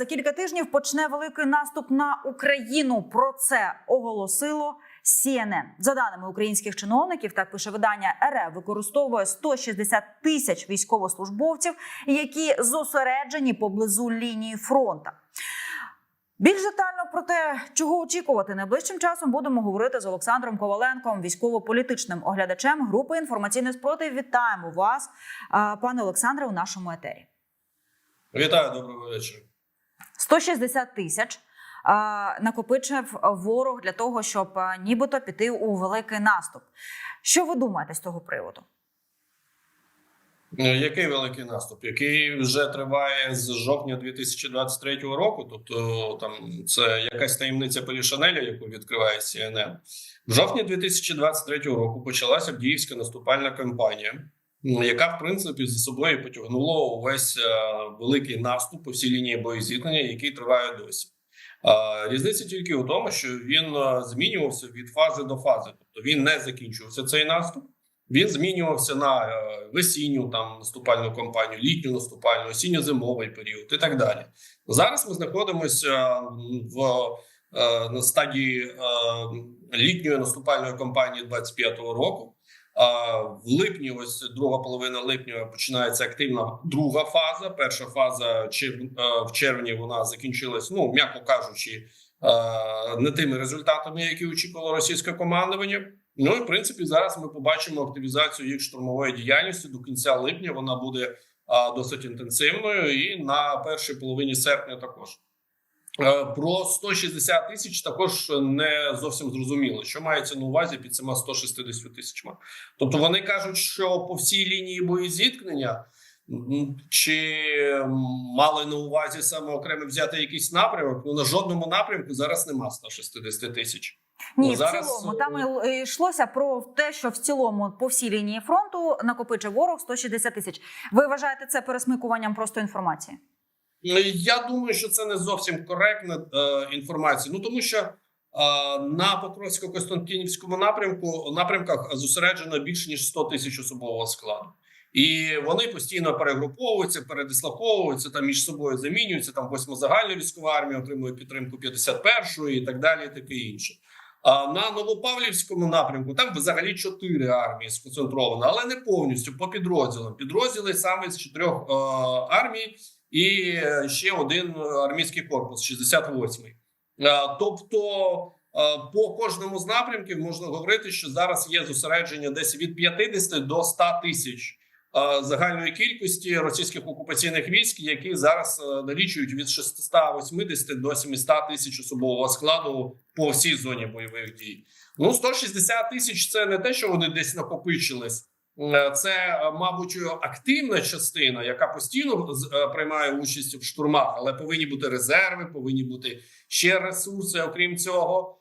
за кілька тижнів почне великий наступ на Україну. Про це оголосило CNN. За даними українських чиновників, так пише видання РФ, використовує 160 тисяч військовослужбовців, які зосереджені поблизу лінії фронту. Більш детально про те, чого очікувати найближчим часом, будемо говорити з Олександром Коваленком, військово-політичним оглядачем групи інформаційний спротив. Вітаємо вас, пане Олександре, у нашому етері. Вітаю, доброго вечора. 160 тисяч накопичив ворог для того, щоб нібито піти у великий наступ. Що ви думаєте з цього приводу? Е, Який великий наступ, який вже триває з жовтня 2023 року? Тобто, там це якась таємниця Полішанеля, яку відкриває CNN. В жовтні 2023 року почалася Авдіївська наступальна кампанія, яка в принципі за собою потягнула увесь е, великий наступ по всій лінії боєзіткнення, який триває досі. Різниця тільки у тому, що він е, змінювався від фази до фази, тобто він не закінчувався цей наступ. Він змінювався на е, весінню там наступальну кампанію, літню наступальну, осінньо-зимовий період і так далі. Зараз ми знаходимося в на стадії літньої наступальної кампанії 25-го року. В липні, ось друга половина липня, починається активна друга фаза. Перша фаза е, в червні вона закінчилась, ну м'яко кажучи, е, не тими результатами, які очікувало російське командування. Ну і в принципі зараз ми побачимо активізацію їх штурмової діяльності до кінця липня. Вона буде досить інтенсивною, і на першій половині серпня також. Е, Про 160 тисяч також не зовсім зрозуміло, що мається на увазі під цими 160 тисячами. Тобто вони кажуть, що по всій лінії боєзіткнення чи мали на увазі саме окремо взяти якийсь напрямок. Ну на жодному напрямку зараз нема 160 тисяч. Ні, Ну, в зараз, цілому е, там йшлося про те, що в цілому по всій лінії фронту накопичив ворог 160 тисяч. Ви вважаєте це пересмикуванням просто інформації? Ну, Я думаю, що це не зовсім коректна е, інформація. Ну тому що е, на Покровсько-Костянтинівському напрямку напрямках зосереджено більше ніж 100 тисяч особового складу, і вони постійно перегруповуються, передислоковуються там між собою замінюються. Там восьма загальна військова армія отримує підтримку 51-ї і так далі, і таке інше. А на Новопавлівському напрямку там взагалі чотири армії сконцентровано, але не повністю по підрозділам. Підрозділи саме з чотирьох е, армій і е, ще один армійський корпус, 68-й. Е, Тобто е, по кожному з напрямків можна говорити, що зараз є зосередження десь від 50 до 100 тисяч загальної кількості російських окупаційних військ, які зараз налічують від 680 до 700 тисяч особового складу по всій зоні бойових дій. Ну 160 тисяч це не те, що вони десь накопичились. Е, Це, е, мабуть, активна частина, яка постійно е, приймає участь в штурмах, але повинні бути резерви, повинні бути ще ресурси, окрім цього.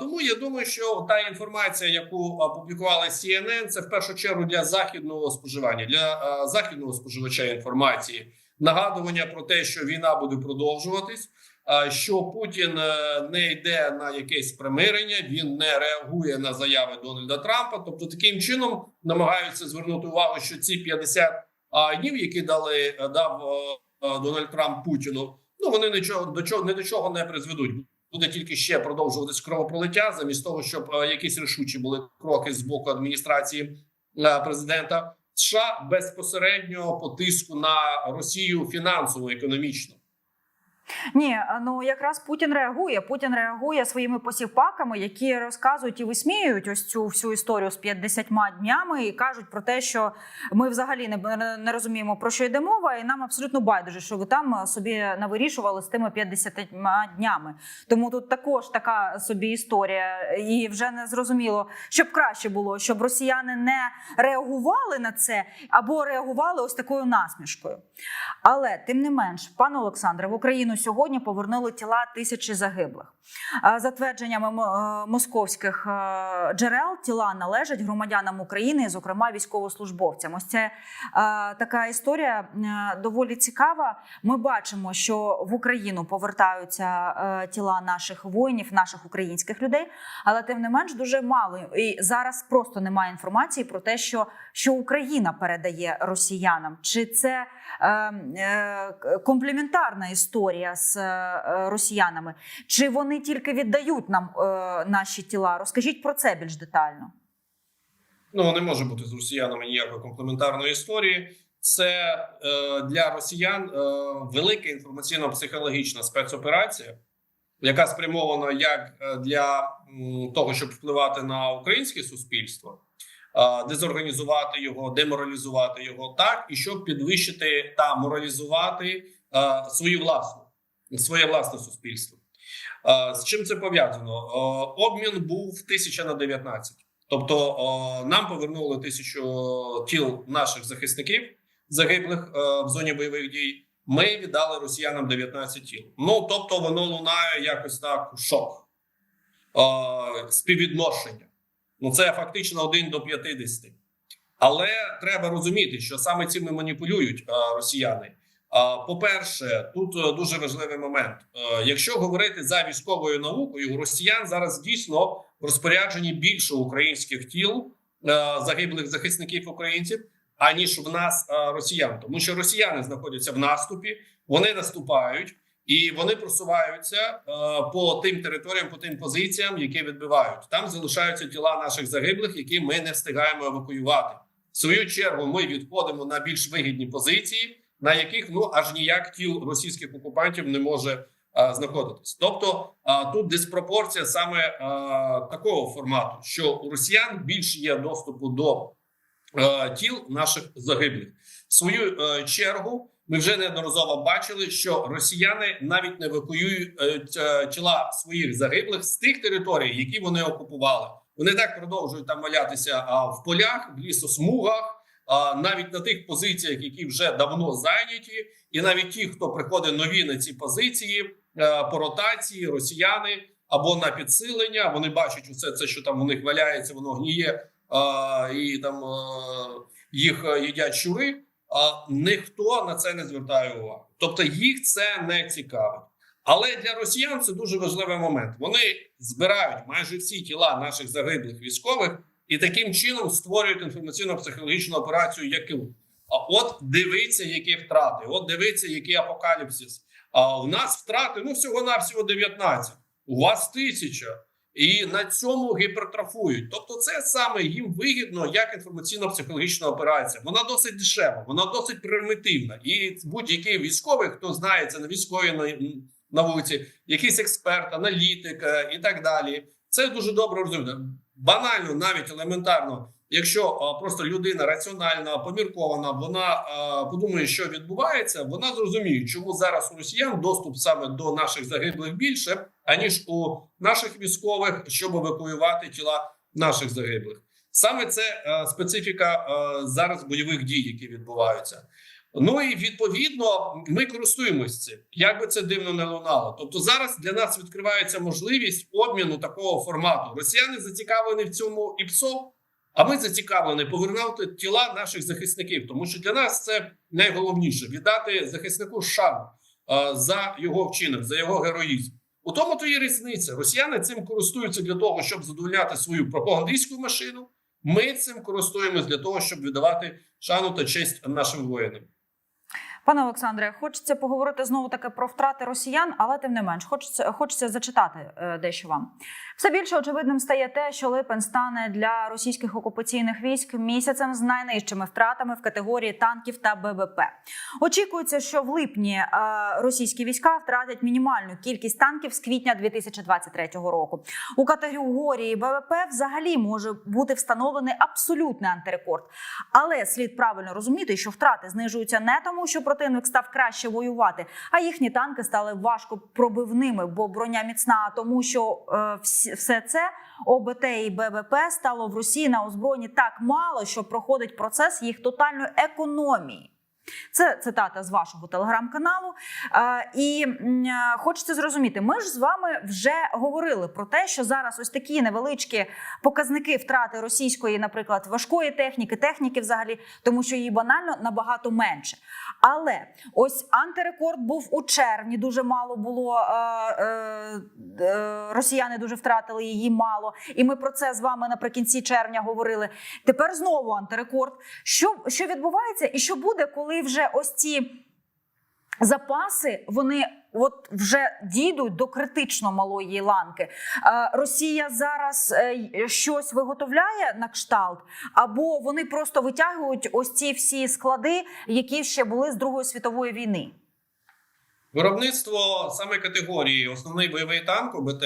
Тому я думаю, що та інформація, яку опублікувала CNN, це в першу чергу для західного споживання, для західного споживача інформації, нагадування про те, що війна буде продовжуватись. Що Путін е, не йде на якесь примирення, він не реагує на заяви Дональда Трампа. Тобто, таким чином намагаються звернути увагу, що ці 50 днів, які дали е, дав е, Дональд Трамп Путіну, ну вони нічого до чого не до чого не призведуть. Буде тільки ще продовжуватись кровопролиття, замість того, щоб якісь рішучі були кроки з боку адміністрації президента США безпосередньо по тиску на Росію фінансово економічно. Ні, ну якраз Путін реагує. Путін реагує своїми посівпаками, які розказують і висміюють ось цю всю історію з 50 днями, і кажуть про те, що ми взагалі не, не розуміємо про що йде мова, і нам абсолютно байдуже, що ви там собі навирішували з тими 50 днями. Тому тут також така собі історія, і вже не зрозуміло, щоб краще було, щоб росіяни не реагували на це або реагували ось такою насмішкою. Але тим не менш, пане Олександре, в Україну сьогодні повернули тіла тисячі загиблих. За твердженнями е, московських е, джерел, тіла належать громадянам України, зокрема військовослужбовцям. Ось це е, така історія доволі цікава. Ми бачимо, що в Україну повертаються тіла наших воїнів, наших українських людей, але тим не менш дуже мало. І зараз просто немає інформації про те, що, що Україна передає росіянам. Чи це е, е, комплементарна історія з е, росіянами? Чи вони тільки віддають нам е, наші тіла? Розкажіть про це більш детально. Ну не може бути з росіянами ніякої комплементарної історії. Це е, для росіян е, велика інформаційно-психологічна спецоперація, яка спрямована як е, для того, щоб впливати на українське суспільство, е, дезорганізувати його, деморалізувати його, так і щоб підвищити та моралізувати е, свою власну своє власне суспільство. З чим це пов'язано? Обмін був тисяча на 19. Тобто нам повернули тисячу тіл наших захисників загиблих в зоні бойових дій. Ми віддали росіянам 19 тіл. Ну тобто, воно лунає якось так шок співвідношення. Ну це фактично 1 до 50. Але треба розуміти, що саме цим маніпулюють росіяни. По-перше, тут е, дуже важливий момент. Е, Якщо говорити за військовою наукою, росіян зараз дійсно в розпорядженні більше українських тіл е, загиблих захисників українців, аніж в нас росіян, тому що росіяни знаходяться в наступі, вони наступають і вони просуваються по тим територіям, по тим позиціям, які відбивають. Там залишаються тіла наших загиблих, які ми не встигаємо евакуювати. В свою чергу ми відходимо на більш вигідні позиції, на яких ну аж ніяк тіл російських окупантів не може а, знаходитись. Тобто а, тут диспропорція саме а, такого формату, що у росіян більше є доступу до а, тіл наших загиблих. В свою е, чергу ми вже неодноразово бачили, що росіяни навіть не евакуюють е, т- тіла своїх загиблих з тих територій, які вони окупували. Вони так продовжують там валятися а, в полях, в лісосмугах, а, навіть на тих позиціях, які вже давно зайняті, і навіть ті, хто приходить нові на ці позиції е, по ротації, росіяни або на підсилення, вони бачать усе це, що там у них валяється, воно гніє і там е, їх е, їдять щури. А ніхто на це не звертає увагу. Тобто їх це не цікавить. Але для росіян це дуже важливий момент. Вони збирають майже всі тіла наших загиблих військових і таким чином створюють інформаційно-психологічну операцію. Яку а от дивиться, які втрати, от дивиться, який апокаліпсис. А у нас втрати ну всього навсього 19. У вас тисяча. І на цьому гіпертрофують. Тобто, це саме їм вигідно як інформаційно-психологічна операція. Вона досить дешева, вона досить примітивна. І будь-який військовий, хто знається на військовій на- науці, якийсь експерт, аналітик е, і так далі, це дуже добре розуміє. Банально, навіть елементарно, якщо просто людина раціональна, поміркована, вона подумає, що відбувається, вона зрозуміє, чому зараз у росіян доступ саме до наших загиблих більше, аніж у наших військових, щоб евакуювати тіла наших загиблих. Саме це е, специфіка е, зараз бойових дій, які відбуваються. Ну і відповідно ми користуємось цим, як би це дивно не лунало. Тобто, зараз для нас відкривається можливість обміну такого формату. Росіяни зацікавлені в цьому ІПСО, а ми зацікавлені повернути тіла наших захисників, тому що для нас це найголовніше віддати захиснику шану за його вчинок, за його героїзм. У тому то є різниця. Росіяни цим користуються для того, щоб задовольняти свою пропагандистську машину. Ми цим користуємось для того, щоб віддавати шану та честь нашим воїнам. Пане Олександре, хочеться поговорити знову таки про втрати росіян, але тим не менш, хочеться, хочеться зачитати е, дещо вам. Все більше очевидним стає те, що липень стане для російських окупаційних військ місяцем з найнижчими втратами в категорії танків та БВП. Очікується, що в липні е, російські війська втратять мінімальну кількість танків з квітня 2023 року. У категорії БВП взагалі може бути встановлений абсолютний антирекорд. Але слід правильно розуміти, що втрати знижуються не тому, що противник став краще воювати, а їхні танки стали важко пробивними, бо броня міцна, тому що е, все це ОБТ і БВП стало в Росії на озброєнні так мало, що проходить процес їх тотальної економії. Це цитата з вашого телеграм-каналу. Е, І е, хочеться зрозуміти, ми ж з вами вже говорили про те, що зараз ось такі невеличкі показники втрати російської, наприклад, важкої техніки, техніки взагалі, тому що її банально набагато менше. Але ось антирекорд був у червні. Дуже мало було е, росіяни дуже втратили її мало. І ми про це з вами наприкінці червня говорили. Тепер знову антирекорд. Що, що відбувається, і що буде, коли вже ось ці запаси вони от вже дійдуть до критично малої ланки? Е, Росія зараз е, щось виготовляє на кшталт, або вони просто витягують ось ці всі склади, які ще були з Другої світової війни. Виробництво саме категорії основний бойовий танк ОБТ,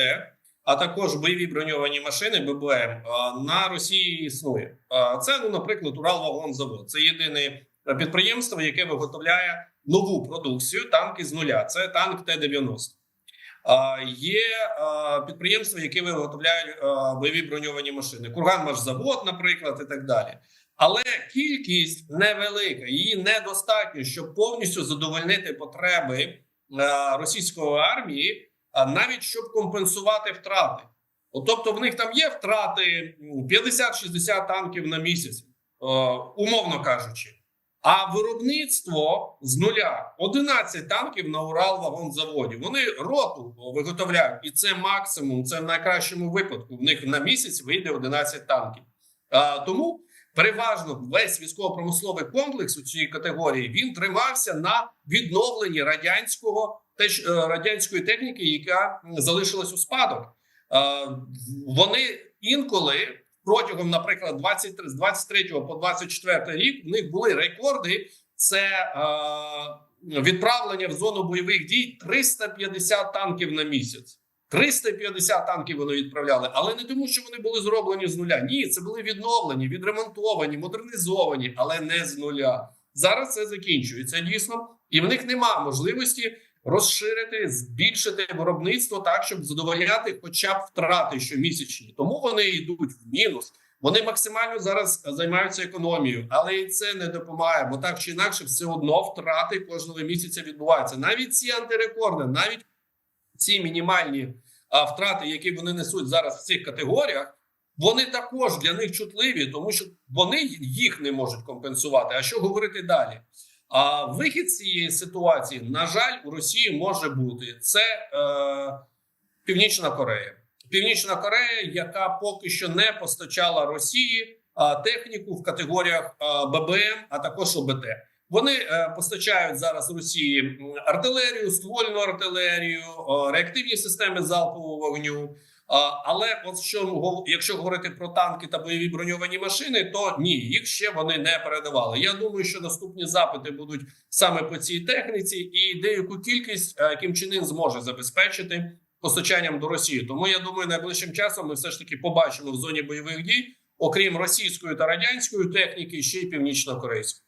а також бойові броньовані машини ББМ на Росії існує. Це, ну, наприклад, Уралвагонзавод. Це єдине підприємство, яке виготовляє нову продукцію танки з нуля. Це танк Т-90. А, Є підприємства, які виготовляють а, бойові броньовані машини. Курганмашзавод, наприклад, і так далі. Але кількість невелика, її недостатньо, щоб повністю задовольнити потреби е, російської армії, а навіть щоб компенсувати втрати. От, тобто, в них там є втрати 50-60 танків на місяць, е, умовно кажучи. А виробництво з нуля 11 танків на Уралвагонзаводі. Вони роту виготовляють, і це максимум. Це в найкращому випадку. В них на місяць вийде 11 танків. А, тому переважно весь військово-промисловий комплекс у цій категорії він тримався на відновленні радянського теж е, радянської техніки, яка залишилась у спадок. Е, Вони інколи протягом, наприклад, 23, з 23 по 24 рік в них були рекорди. Це е, відправлення в зону бойових дій 350 танків на місяць. 350 танків вони відправляли, але не тому, що вони були зроблені з нуля. Ні, це були відновлені, відремонтовані, модернізовані, але не з нуля. Зараз це закінчується дійсно, і в них нема можливості розширити, збільшити виробництво так, щоб задовольняти хоча б втрати щомісячні. Тому вони йдуть в мінус. Вони максимально зараз займаються економією, але і це не допомагає, бо так чи інакше, все одно втрати кожного місяця відбуваються. Навіть ці антирекорди, навіть ці мінімальні а, втрати, які вони несуть зараз в цих категоріях, вони також для них чутливі, тому що вони їх не можуть компенсувати. А що говорити далі? А вихід цієї ситуації, на жаль, у Росії може бути це е, Північна Корея. Північна Корея, яка поки що не постачала Росії а, техніку в категоріях а, ББМ, а також ОБТ. Вони е, постачають зараз Росії артилерію, ствольну артилерію, е, реактивні системи залпового вогню. Але от що якщо говорити про танки та бойові броньовані машини, то ні, їх ще вони не передавали. Я думаю, що наступні запити будуть саме по цій техніці, і деяку кількість е, Кім Чен Ін зможе забезпечити постачанням до Росії. Тому я думаю, найближчим часом ми все ж таки побачимо в зоні бойових дій, окрім російської та радянської техніки, ще й північно-корейської.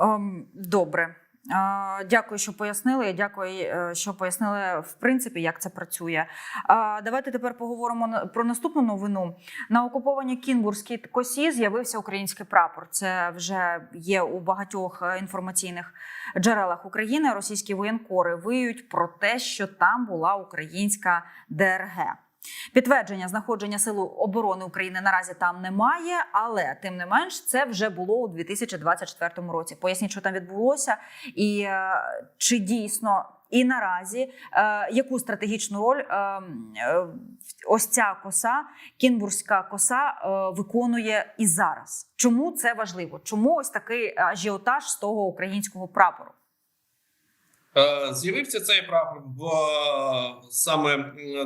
Ем, Добре. Дякую, що пояснили. Дякую, е, що пояснили в принципі, як це працює. Давайте тепер поговоримо про наступну новину. На окупованій Кінбурзькій косі з'явився український прапор. Це вже є у багатьох е, інформаційних джерелах України. Російські воєнкори виють про те, що там була українська ДРГ. Підтвердження знаходження Сил оборони України наразі там немає, але тим не менш це вже було у 2024 році. Поясніть, що там відбулося, і е, чи дійсно і наразі е, яку стратегічну роль е, е, ось ця коса, кінбурзька коса, виконує і зараз? Чому це важливо? Чому ось такий ажіотаж з того українського прапору? Е, З'явився цей прапор в е, саме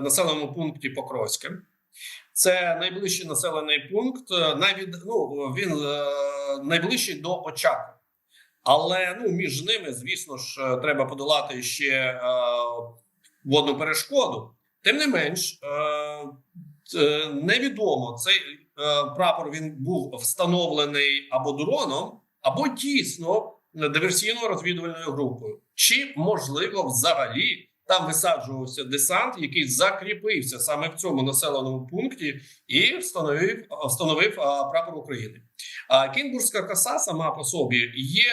населеному пункті Покровське. Це найближчий населений пункт. е, Навіть ну він найближчий до Очака. Але ну між ними, звісно ж, треба подолати ще е, водну перешкоду. Тим не менш, е, е, невідомо цей е, прапор він був встановлений або дроном, або дійсно диверсійно-розвідувальною групою, чи можливо взагалі Там висаджувався десант, який закріпився саме в цьому населеному пункті, і встановив встановив прапор України. А Кінбурзька коса сама по собі є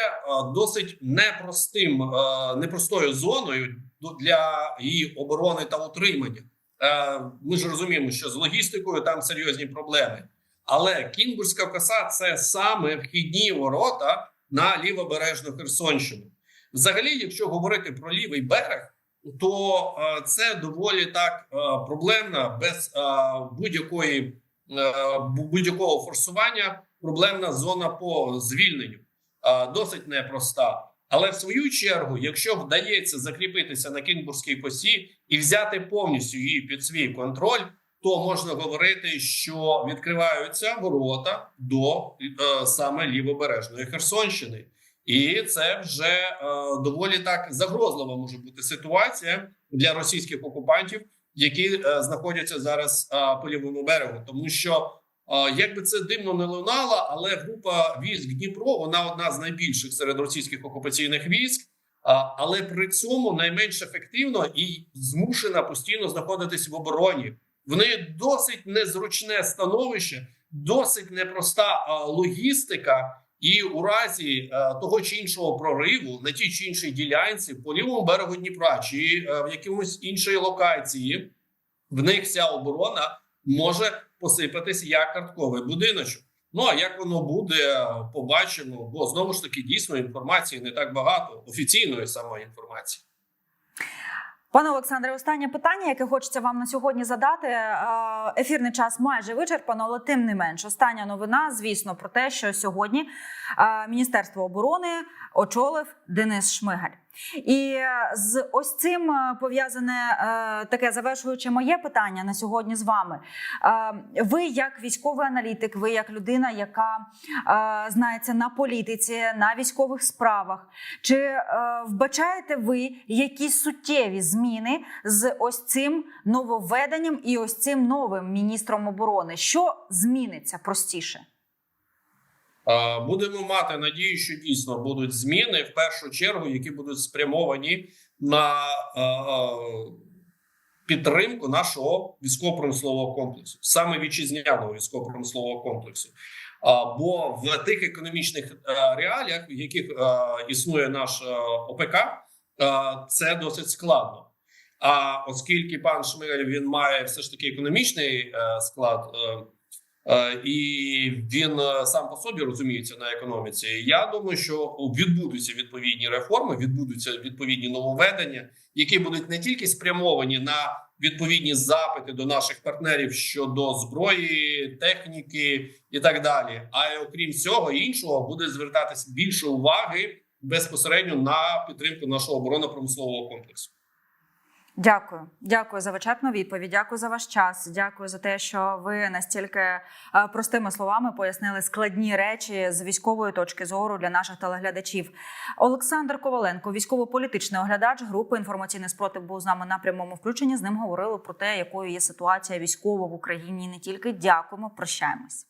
досить непростим, непростою зоною для її оборони та утримання. Ми ж розуміємо, що з логістикою там серйозні проблеми. Але Кінбурзька коса це саме вхідні ворота на лівобережну Херсонщину. Взагалі, якщо говорити про лівий берег, то е, це доволі так е, проблемна, без е, будь-якої будь-якого форсування. Проблемна зона по звільненню досить непроста. Але в свою чергу, якщо вдається закріпитися на Кінбурзькій косі і взяти повністю її під свій контроль, то можна говорити, що відкриваються ворота до е, саме лівобережної Херсонщини. І це вже е, доволі так загрозлива може бути ситуація для російських окупантів, які е, знаходяться зараз е, по лівому берегу, тому що е, як би це дивно не лунало, але група військ Дніпро вона одна з найбільших серед російських окупаційних військ. Але при цьому найменш ефективно і змушена постійно знаходитись в обороні. В неї досить незручне становище, досить непроста а, логістика. І у разі е, того чи іншого прориву на тій чи іншій ділянці по лівому берегу Дніпра чи е, в якомусь іншій локації, в них вся оборона може посипатись як картковий будиночок. Ну а як воно буде, побачимо. Бо знову ж таки дійсно інформації не так багато офіційної самої інформації. Пане Олександре, останнє питання, яке хочеться вам на сьогодні задати. Е, Ефірний час майже вичерпано, але тим не менш, остання новина, звісно, про те, що сьогодні е, Міністерство оборони очолив Денис Шмигаль. І е, з ось цим е, пов'язане е, таке завершуюче моє питання на сьогодні з вами. Ви, як військовий аналітик, ви як людина, яка знається на політиці, на військових справах, чи вбачаєте ви якісь суттєві зміни з ось цим нововведенням і ось цим новим міністром оборони? Що зміниться простіше? Е, Будемо мати надію, що дійсно будуть зміни в першу чергу, які будуть спрямовані на е, е, підтримку нашого військово-промислового комплексу, саме вітчизняного військово-промислового комплексу. Бо в тих економічних реаліях, в яких існує наш ОПК, це досить складно. А оскільки пан Шмигаль він має все ж таки економічний склад. Е, і він е, сам по собі розуміється на економіці. Я думаю, що відбудуться відповідні реформи, відбудуться відповідні нововведення, які будуть не тільки спрямовані на відповідні запити до наших партнерів щодо зброї, техніки і так далі. А окрім цього іншого буде звертатись більше уваги безпосередньо на підтримку нашого оборонно-промислового комплексу. Дякую, дякую за вичерпну відповідь. Дякую за ваш час. Дякую за те, що ви настільки е, простими словами пояснили складні речі з військової точки зору для наших телеглядачів. Олександр Коваленко, військово-політичний оглядач групи інформаційний спротив, був з нами на прямому включенні. З ним говорили про те, якою є ситуація військова в Україні. і Не тільки дякуємо, прощаємось.